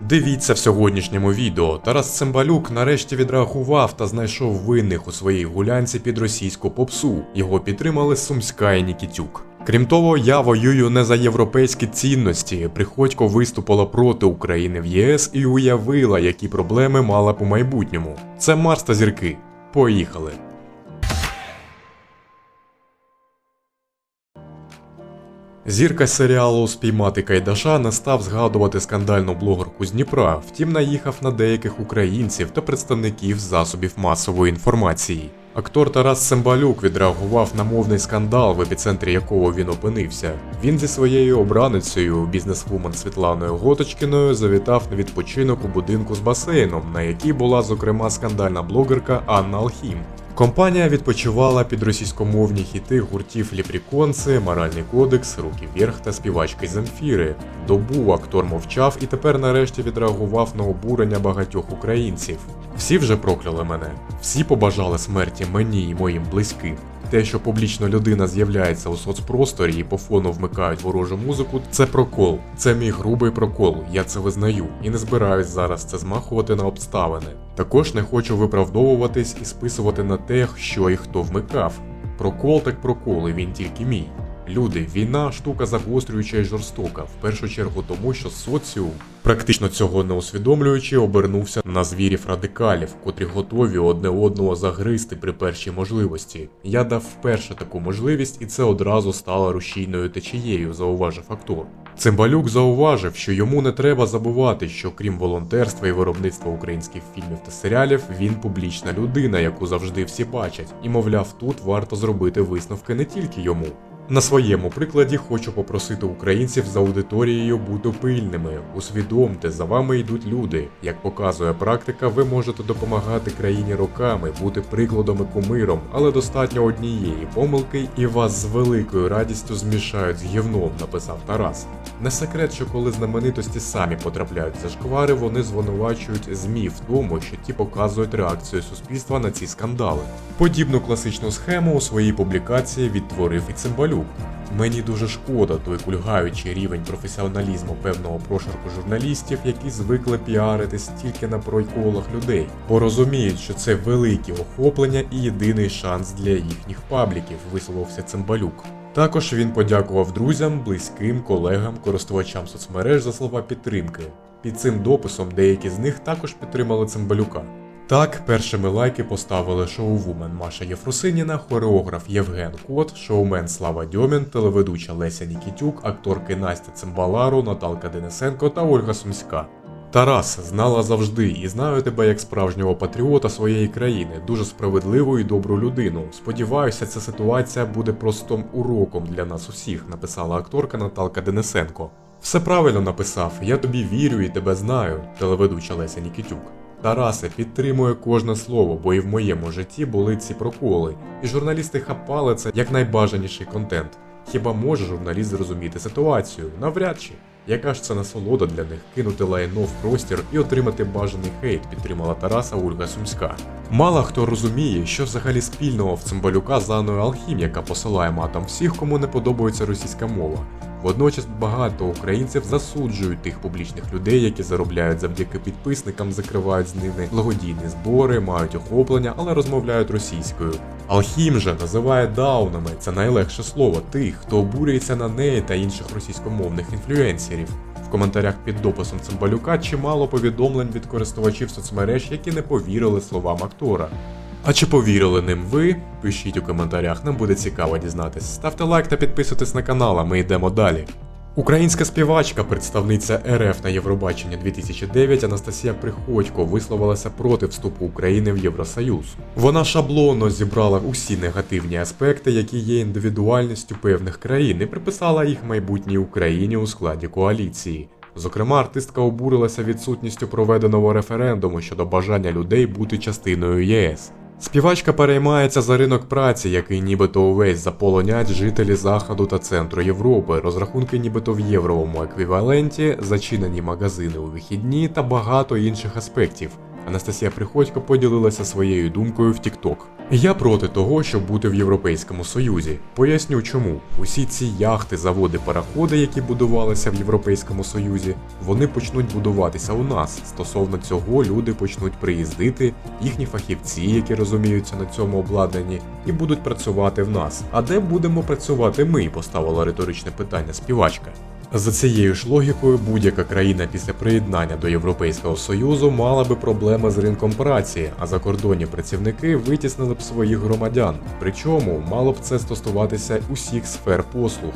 Дивіться в сьогоднішньому відео. Тарас Цимбалюк нарешті відреагував та знайшов винних у своїй гулянці під російську попсу. Його підтримали Сумська і Нікітюк. Крім того, я воюю не за європейські цінності. Приходько виступила проти України в ЄС і уявила, які проблеми мала б у майбутньому. Це Марс та зірки. Поїхали. Зірка серіалу Спіймати Кайдаша не став згадувати скандальну блогерку з Дніпра, втім наїхав на деяких українців та представників засобів масової інформації. Актор Тарас Цимбалюк відреагував на мовний скандал, в епіцентрі якого він опинився. Він зі своєю обраницею, бізнесвумен Світланою Готочкіною, завітав на відпочинок у будинку з басейном, на якій була зокрема скандальна блогерка Анна Алхім. Компанія відпочивала під російськомовні хіти гуртів Ліпріконси, Моральний кодекс, Руки вверх та співачки Земфіри. Добу актор мовчав і тепер нарешті відреагував на обурення багатьох українців. Всі вже прокляли мене, всі побажали смерті мені і моїм близьким. Те, що публічно людина з'являється у соцпросторі і по фону вмикають ворожу музику, це прокол. Це мій грубий прокол, я це визнаю і не збираюсь зараз це змахувати на обставини. Також не хочу виправдовуватись і списувати на те, що і хто вмикав. Прокол так прокол, і він тільки мій. Люди, війна штука загострююча і жорстока, в першу чергу тому, що соціум, практично цього не усвідомлюючи, обернувся на звірів радикалів, котрі готові одне одного загризти при першій можливості. Я дав вперше таку можливість, і це одразу стало рушійною течією, зауважив актор. Цимбалюк зауважив, що йому не треба забувати, що крім волонтерства і виробництва українських фільмів та серіалів, він публічна людина, яку завжди всі бачать, і мовляв, тут варто зробити висновки не тільки йому. На своєму прикладі хочу попросити українців за аудиторією бути пильними. Усвідомте, за вами йдуть люди. Як показує практика, ви можете допомагати країні роками, бути прикладом і кумиром, але достатньо однієї помилки, і вас з великою радістю змішають з гівном, написав Тарас. Не секрет, що коли знаменитості самі потрапляють за шквари, вони звинувачують ЗМІ в тому, що ті показують реакцію суспільства на ці скандали. Подібну класичну схему у своїй публікації відтворив і Цимбалюк. Мені дуже шкода той кульгаючий рівень професіоналізму певного прошарку журналістів, які звикли піаритись тільки на пройколах людей, бо розуміють, що це великі охоплення і єдиний шанс для їхніх пабліків, висловився Цимбалюк. Також він подякував друзям, близьким, колегам, користувачам соцмереж за слова підтримки. Під цим дописом деякі з них також підтримали Цимбалюка. Так, першими лайки поставили шоу-вумен Маша Єфросиніна, хореограф Євген Кот, шоумен Слава Дьомін, телеведуча Леся Нікітюк, акторки Настя Цимбалару, Наталка Денисенко та Ольга Сумська. Тарас знала завжди і знаю тебе як справжнього патріота своєї країни, дуже справедливу і добру людину. Сподіваюся, ця ситуація буде простим уроком для нас усіх, написала акторка Наталка Денисенко. Все правильно написав, я тобі вірю і тебе знаю, телеведуча Леся Нікітюк. Тарасе підтримує кожне слово, бо і в моєму житті були ці проколи, і журналісти хапали це як найбажаніший контент. Хіба може журналіст зрозуміти ситуацію? Навряд чи. Яка ж це насолода для них кинути лайно в простір і отримати бажаний хейт, підтримала Тараса Ольга Сумська. Мало хто розуміє, що взагалі спільного в Цимбалюка з Анною Алхім, яка посилає матом всіх, кому не подобається російська мова. Водночас багато українців засуджують тих публічних людей, які заробляють завдяки підписникам, закривають з ними благодійні збори, мають охоплення, але розмовляють російською. Алхім же називає даунами, це найлегше слово тих, хто обурюється на неї та інших російськомовних інфлюенсерів. В коментарях під дописом Цимбалюка чимало повідомлень від користувачів соцмереж, які не повірили словам актора. А чи повірили ним ви? Пишіть у коментарях, нам буде цікаво дізнатись. Ставте лайк та підписуйтесь на канал, а ми йдемо далі. Українська співачка, представниця РФ на Євробачення 2009 Анастасія Приходько висловилася проти вступу України в Євросоюз. Вона шаблонно зібрала усі негативні аспекти, які є індивідуальністю певних країн, і приписала їх майбутній Україні у складі коаліції. Зокрема, артистка обурилася відсутністю проведеного референдуму щодо бажання людей бути частиною ЄС. Співачка переймається за ринок праці, який нібито увесь заполонять жителі Заходу та центру Європи, розрахунки нібито в євровому еквіваленті, зачинені магазини у вихідні та багато інших аспектів. Анастасія Приходько поділилася своєю думкою в TikTok. Я проти того, щоб бути в Європейському Союзі. Поясню чому. Усі ці яхти, заводи, пароходи, які будувалися в Європейському Союзі, вони почнуть будуватися у нас. Стосовно цього люди почнуть приїздити, їхні фахівці, які розуміються на цьому обладнанні, і будуть працювати в нас. А де будемо працювати ми? поставила риторичне питання співачка. За цією ж логікою, будь-яка країна після приєднання до Європейського Союзу мала би проблеми з ринком праці, а закордонні працівники витіснили б своїх громадян. Причому мало б це стосуватися усіх сфер послуг.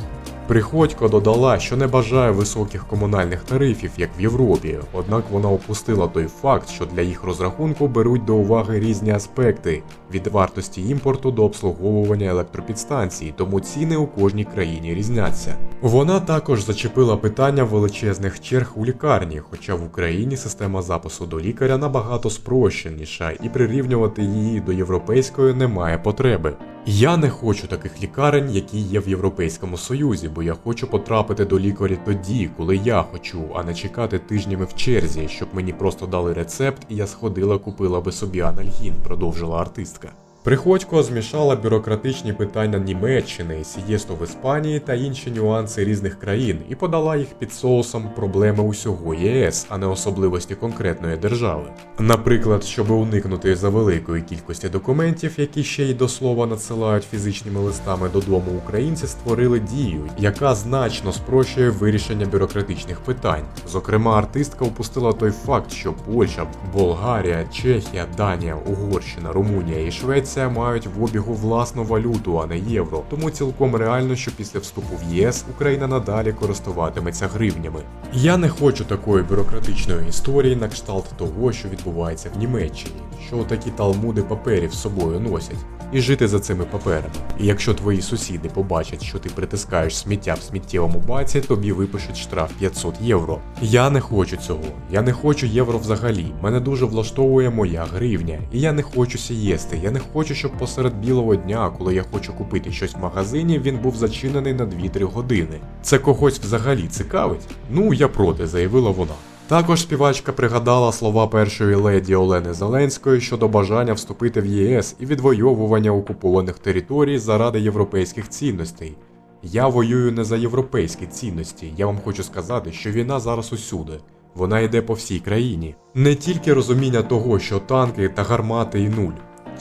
Приходько додала, що не бажає високих комунальних тарифів, як в Європі, однак вона опустила той факт, що для їх розрахунку беруть до уваги різні аспекти від вартості імпорту до обслуговування електропідстанцій, тому ціни у кожній країні різняться. Вона також зачепила питання величезних черг у лікарні, хоча в Україні система запису до лікаря набагато спрощеніша, і прирівнювати її до європейської немає потреби. Я не хочу таких лікарень, які є в Європейському Союзі, бо я хочу потрапити до лікаря тоді, коли я хочу, а не чекати тижнями в черзі, щоб мені просто дали рецепт і я сходила купила би собі анальгін, продовжила артистка. Приходько змішала бюрократичні питання Німеччини, сієсту в Іспанії та інші нюанси різних країн і подала їх під соусом проблеми усього ЄС, а не особливості конкретної держави. Наприклад, щоб уникнути за великої кількості документів, які ще й до слова надсилають фізичними листами додому, українці створили дію, яка значно спрощує вирішення бюрократичних питань. Зокрема, артистка упустила той факт, що Польща, Болгарія, Чехія, Данія, Угорщина, Румунія і Швеція мають в обігу власну валюту, а не євро. Тому цілком реально, що після вступу в ЄС Україна надалі користуватиметься гривнями. Я не хочу такої бюрократичної історії на кшталт того, що відбувається в Німеччині, що такі талмуди паперів з собою носять, і жити за цими паперами. І якщо твої сусіди побачать, що ти притискаєш сміття в сміттєвому баці, тобі випишуть штраф 500 євро. Я не хочу цього. Я не хочу євро взагалі. Мене дуже влаштовує моя гривня. І я не хочу сієсти. Я не хочу, щоб посеред білого дня, коли я хочу купити щось в магазині, він був зачинений на 2-3 години. Це когось взагалі цікавить? Ну я проти, заявила вона. Також співачка пригадала слова першої леді Олени Зеленської щодо бажання вступити в ЄС і відвоювання окупованих територій заради європейських цінностей. Я воюю не за європейські цінності. Я вам хочу сказати, що війна зараз усюди. Вона йде по всій країні. Не тільки розуміння того, що танки та гармати і нуль,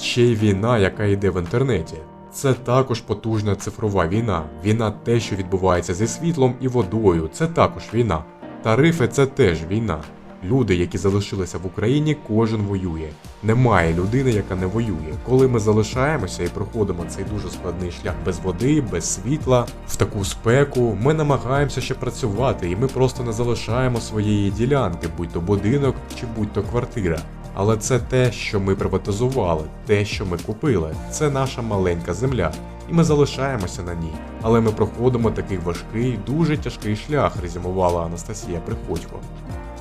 ще й війна, яка йде в інтернеті. Це також потужна цифрова війна. Війна те, що відбувається зі світлом і водою, це також війна. Тарифи це теж війна. Люди, які залишилися в Україні, кожен воює. Немає людини, яка не воює. Коли ми залишаємося і проходимо цей дуже складний шлях без води, без світла, в таку спеку, ми намагаємося ще працювати, і ми просто не залишаємо своєї ділянки, будь то будинок чи будь то квартира. Але це те, що ми приватизували, те, що ми купили. Це наша маленька земля, і ми залишаємося на ній. Але ми проходимо такий важкий, дуже тяжкий шлях, резюмувала Анастасія Приходько.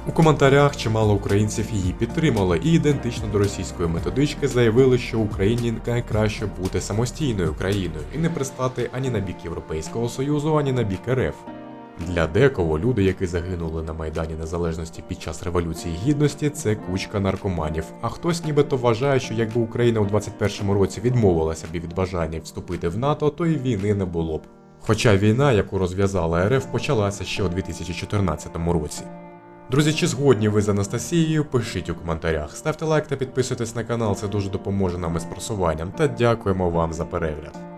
У коментарях чимало українців її підтримали і ідентично до російської методички заявили, що Україні найкраще бути самостійною країною і не пристати ані на бік Європейського Союзу, ані на бік РФ. Для декого люди, які загинули на Майдані Незалежності під час Революції Гідності, це кучка наркоманів. А хтось нібито вважає, що якби Україна у 21-му році відмовилася б від бажання вступити в НАТО, то і війни не було б. Хоча війна, яку розв'язала РФ, почалася ще у 2014 році. Друзі, чи згодні ви з Анастасією? Пишіть у коментарях, ставте лайк та підписуйтесь на канал, це дуже допоможе нам із просуванням. Та дякуємо вам за перегляд.